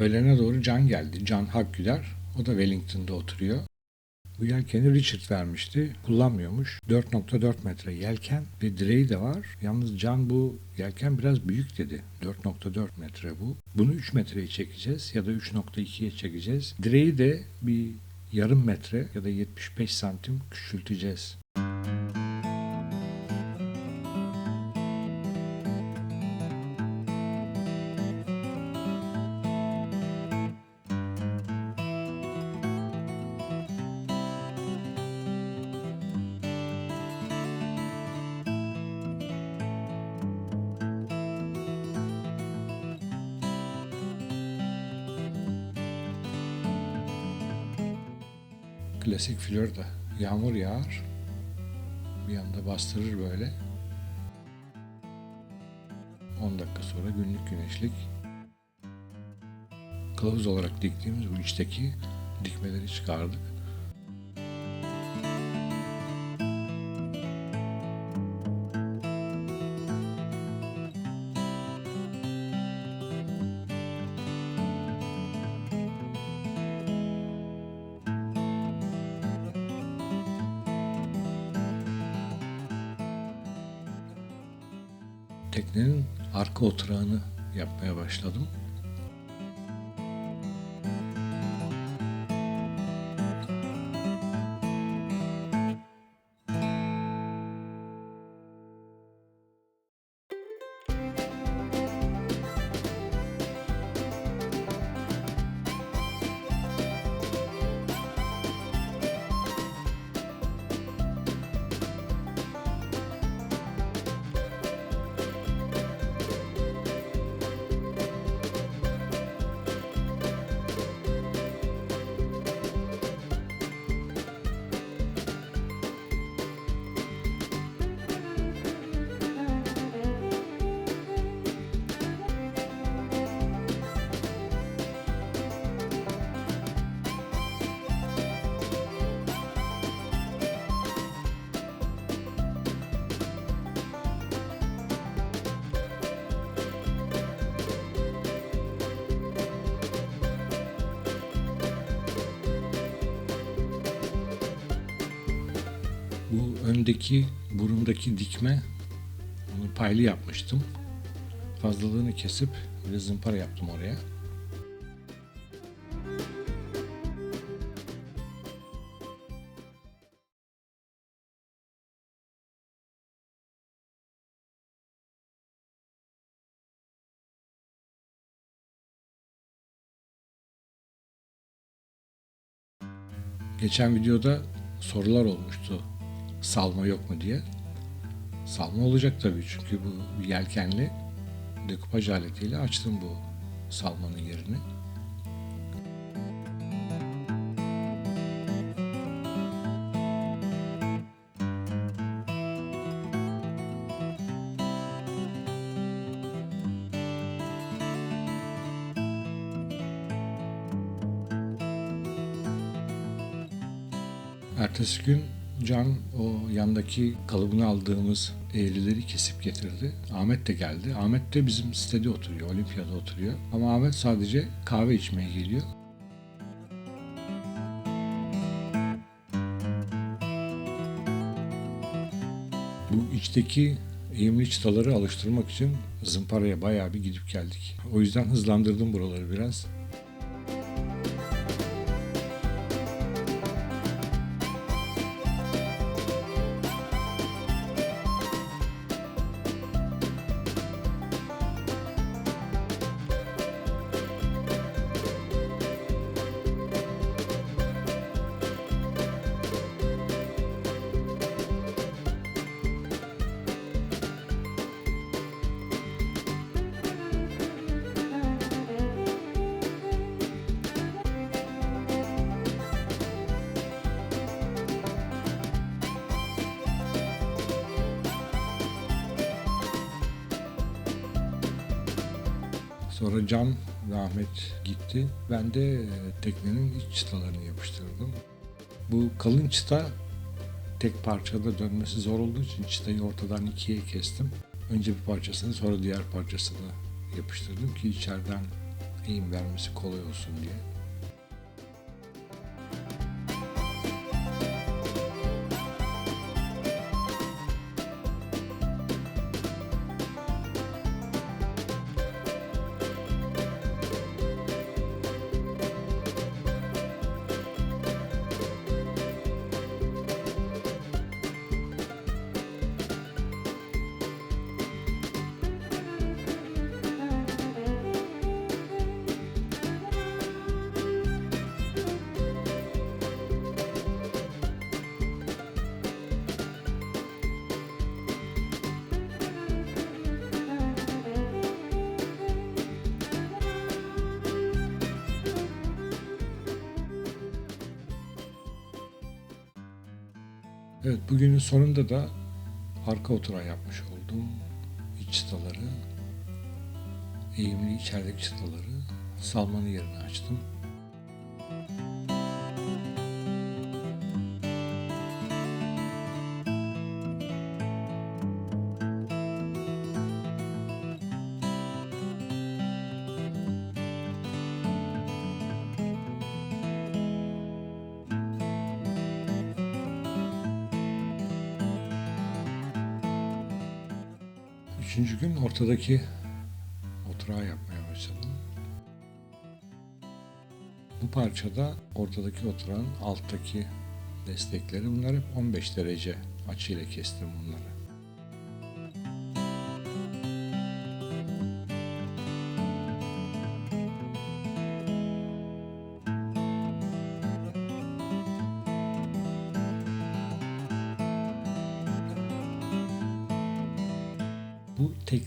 Öğlene doğru Can geldi. Can Hakküder. O da Wellington'da oturuyor. Bu yelkeni Richard vermişti. Kullanmıyormuş. 4.4 metre yelken ve direği de var. Yalnız Can bu yelken biraz büyük dedi. 4.4 metre bu. Bunu 3 metreye çekeceğiz ya da 3.2'ye çekeceğiz. Direği de bir yarım metre ya da 75 santim küçülteceğiz. Klasik Florida. Yağmur yağar. Bir anda bastırır böyle. 10 dakika sonra günlük güneşlik. Kılavuz olarak diktiğimiz bu içteki dikmeleri çıkardık. Teknenin arka oturağını yapmaya başladım. Öndeki burundaki dikme onu paylı yapmıştım. Fazlalığını kesip bir zımpara yaptım oraya. Geçen videoda sorular olmuştu. Salma yok mu diye. Salma olacak tabii çünkü bu yelkenli dekupaj aletiyle açtım bu salmanın yerini. Ertesi gün Can o yandaki kalıbını aldığımız eğrileri kesip getirdi. Ahmet de geldi. Ahmet de bizim sitede oturuyor, Olimpiyada oturuyor. Ama Ahmet sadece kahve içmeye geliyor. Bu içteki eğimli çıtaları alıştırmak için zımparaya bayağı bir gidip geldik. O yüzden hızlandırdım buraları biraz. Sonra Can ve Ahmet gitti. Ben de e, teknenin iç çıtalarını yapıştırdım. Bu kalın çıta tek parçada dönmesi zor olduğu için çıtayı ortadan ikiye kestim. Önce bir parçasını sonra diğer parçasını yapıştırdım ki içeriden eğim vermesi kolay olsun diye. Evet bugünün sonunda da arka oturan yapmış oldum. İç çıtaları, eğimli içerideki çıtaları salmanın yerini açtım. Üçüncü gün ortadaki oturağı yapmaya başladım. Bu parçada ortadaki oturağın alttaki destekleri bunlar hep 15 derece açıyla kestim bunları.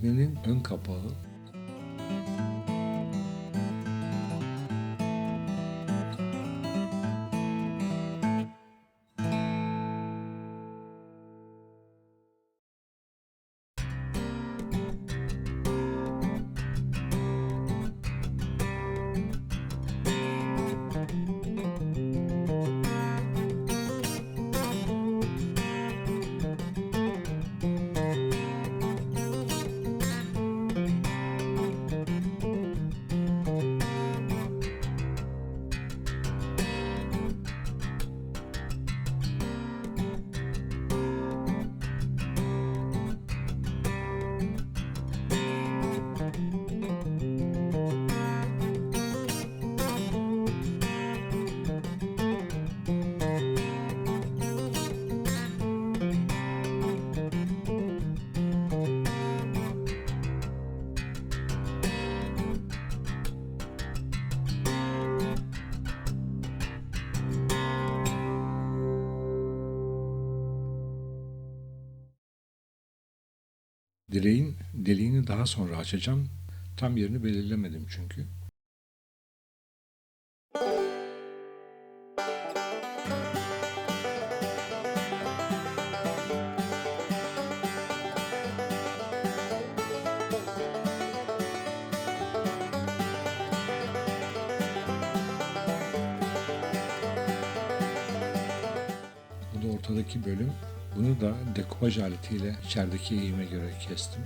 Teknenin ön kapağı. Direğin deliğini daha sonra açacağım. Tam yerini belirlemedim çünkü. Bu da ortadaki bölüm. Bunu da dekupaj aletiyle içerideki eğime göre kestim.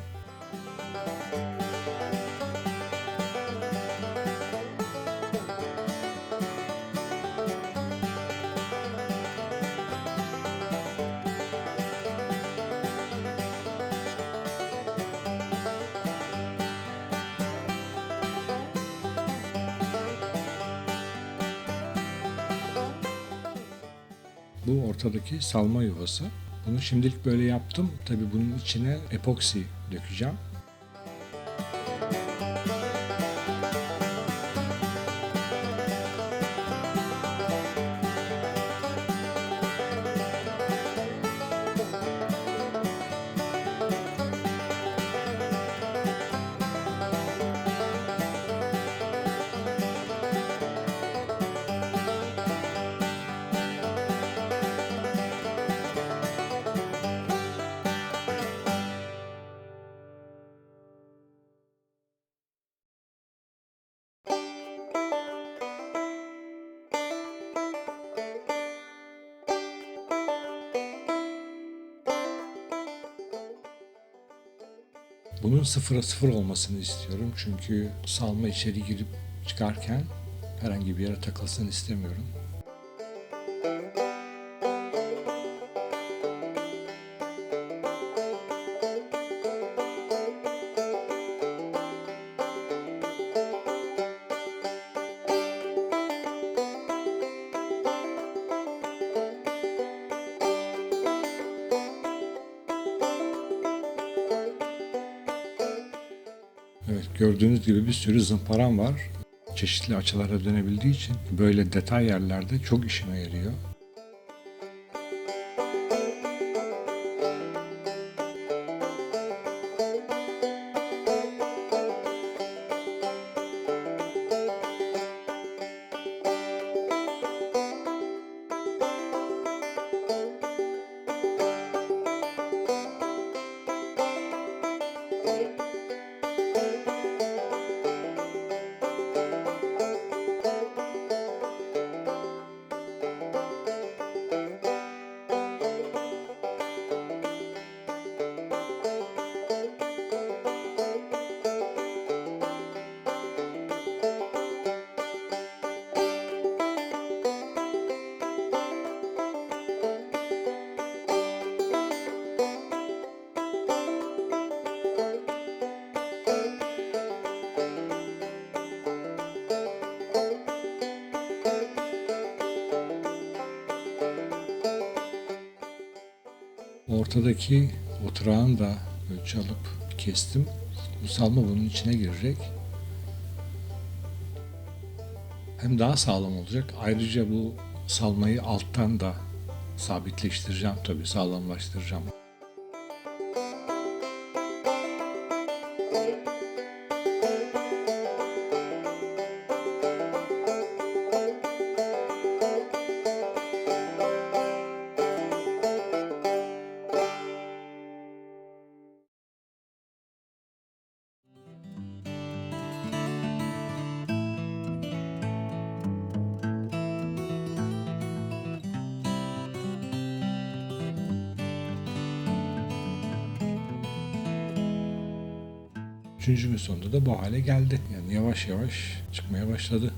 Bu ortadaki salma yuvası. Bunu şimdilik böyle yaptım. Tabii bunun içine epoksi dökeceğim. Bunun sıfıra sıfır olmasını istiyorum. Çünkü salma içeri girip çıkarken herhangi bir yere takılsın istemiyorum. Gördüğünüz gibi bir sürü zımparam var. Çeşitli açılara dönebildiği için böyle detay yerlerde çok işime yarıyor. Ortadaki oturağın da ölçü alıp kestim. Bu salma bunun içine girecek. Hem daha sağlam olacak. Ayrıca bu salmayı alttan da sabitleştireceğim tabii sağlamlaştıracağım. Üçüncü gün sonunda da bu hale geldi. Yani yavaş yavaş çıkmaya başladı.